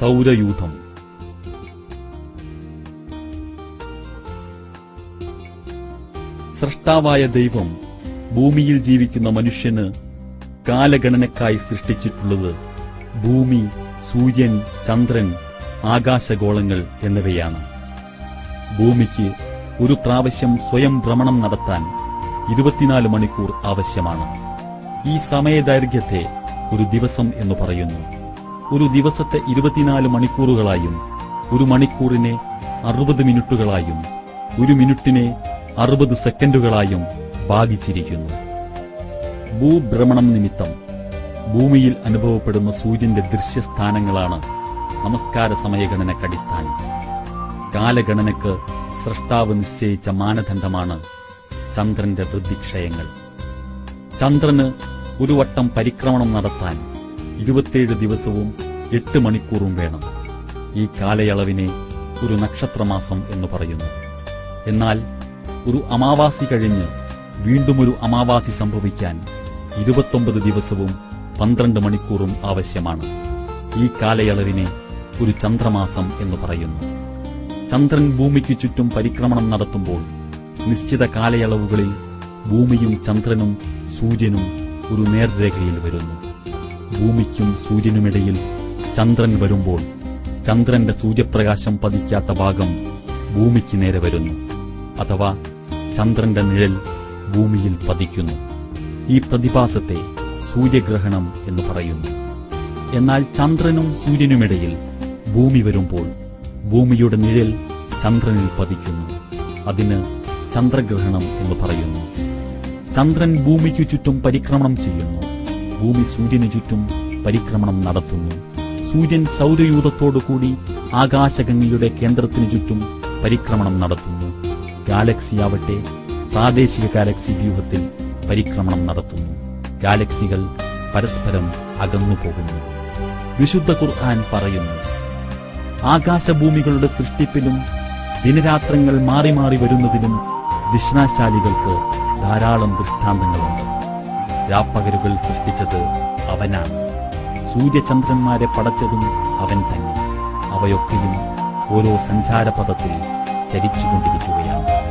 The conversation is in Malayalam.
സൗരയൂഥം. സൃഷ്ടാവായ ദൈവം ഭൂമിയിൽ ജീവിക്കുന്ന മനുഷ്യന് കാലഗണനക്കായി സൃഷ്ടിച്ചിട്ടുള്ളത് ഭൂമി സൂര്യൻ ചന്ദ്രൻ ആകാശഗോളങ്ങൾ എന്നിവയാണ്. ഭൂമിക്ക് ഒരു പ്രാവശ്യം സ്വയം ഭ്രമണം നടത്താൻ ഇരുപത്തിനാല് മണിക്കൂർ ആവശ്യമാണ്. ഈ സമയദൈർഘ്യത്തെ ഒരു ദിവസം എന്ന് പറയുന്നു. ഒരു ദിവസത്തെ ഇരുപത്തിനാല് മണിക്കൂറുകളായും ഒരു മണിക്കൂറിനെ അറുപത് മിനിറ്റുകളായും ഒരു മിനിറ്റിനെ അറുപത് സെക്കൻഡുകളായും ഭാഗിച്ചിരിക്കുന്നു. ഭൂഭ്രമണം നിമിത്തം ഭൂമിയിൽ അനുഭവപ്പെടുന്ന സൂര്യന്റെ ദൃശ്യസ്ഥാനങ്ങളാണ് നമസ്കാര സമയഗണനക്കടിസ്ഥാനം കാലഗണനക്ക് സൃഷ്ടാവ് നിശ്ചയിച്ച മാനദണ്ഡമാണ് ചന്ദ്രന്റെ വൃദ്ധിക്ഷയങ്ങൾ. ചന്ദ്രന് ഒരു വട്ടം പരിക്രമണം നടത്താൻ ഇരുപത്തിയേഴ് ദിവസവും എട്ട് മണിക്കൂറും വേണം. ഈ കാലയളവിനെ ഒരു നക്ഷത്രമാസം എന്ന് പറയുന്നു. എന്നാൽ ഒരു അമാവാസി കഴിഞ്ഞ് വീണ്ടും ഒരു അമാവാസി സംഭവിക്കാൻ ഇരുപത്തൊമ്പത് ദിവസവും പന്ത്രണ്ട് മണിക്കൂറും ആവശ്യമാണ്. ഈ കാലയളവിനെ ഒരു ചന്ദ്രമാസം എന്ന് പറയുന്നു. ചന്ദ്രൻ ഭൂമിക്ക് ചുറ്റും പരിക്രമണം നടത്തുമ്പോൾ നിശ്ചിത കാലയളവുകളിൽ ഭൂമിയും ചന്ദ്രനും സൂര്യനും ഒരു നേർരേഖയിൽ വരുന്നു. ഭൂമിക്കും സൂര്യനുമിടയിൽ ചന്ദ്രൻ വരുമ്പോൾ ചന്ദ്രന്റെ സൂര്യപ്രകാശം പതിക്കാത്ത ഭാഗം ഭൂമിക്ക് നേരെ വരുന്നു. അഥവാ ചന്ദ്രന്റെ നിഴൽ ഭൂമിയിൽ പതിക്കുന്നു. ഈ പ്രതിഭാസത്തെ സൂര്യഗ്രഹണം എന്ന് പറയുന്നു. എന്നാൽ ചന്ദ്രനും സൂര്യനുമിടയിൽ ഭൂമി വരുമ്പോൾ ഭൂമിയുടെ നിഴൽ ചന്ദ്രനിൽ പതിക്കുന്നു. അതിന് ചന്ദ്രഗ്രഹണം എന്ന് പറയുന്നു. ചന്ദ്രൻ ഭൂമിക്കു ചുറ്റും പരിക്രമണം ചെയ്യുന്നു. ഭൂമി സൂര്യനു ചുറ്റും പരിക്രമണം നടത്തുന്നു. സൂര്യൻ സൗരയൂഥത്തോടുകൂടി ആകാശഗംഗയുടെ കേന്ദ്രത്തിനു ചുറ്റും പരിക്രമണം നടത്തുന്നു. ഗാലക്സിയാവട്ടെ പ്രാദേശിക ഗാലക്സി വ്യൂഹത്തിൽ പരിക്രമണം നടത്തുന്നു. ഗാലക്സികൾ പരസ്പരം അകന്നു പോകുന്നു. വിശുദ്ധ ഖുർആൻ പറയുന്നു ആകാശഭൂമികളുടെ സൃഷ്ടിപ്പിലും ദിനരാത്രങ്ങൾ മാറി മാറി വരുന്നതിലും ദിഷ്ണാശാലികൾക്ക് ധാരാളം ദൃഷ്ടാന്തങ്ങളുണ്ട്. രാപ്പകലുകൾ സൃഷ്ടിച്ചത് അവനാണ്. സൂര്യചന്ദ്രന്മാരെ പടച്ചതും അവൻ തന്നെ. അവയൊക്കെയും ഓരോ സഞ്ചാരപഥത്തിൽ ചരിച്ചുകൊണ്ടിരിക്കുകയാണ്.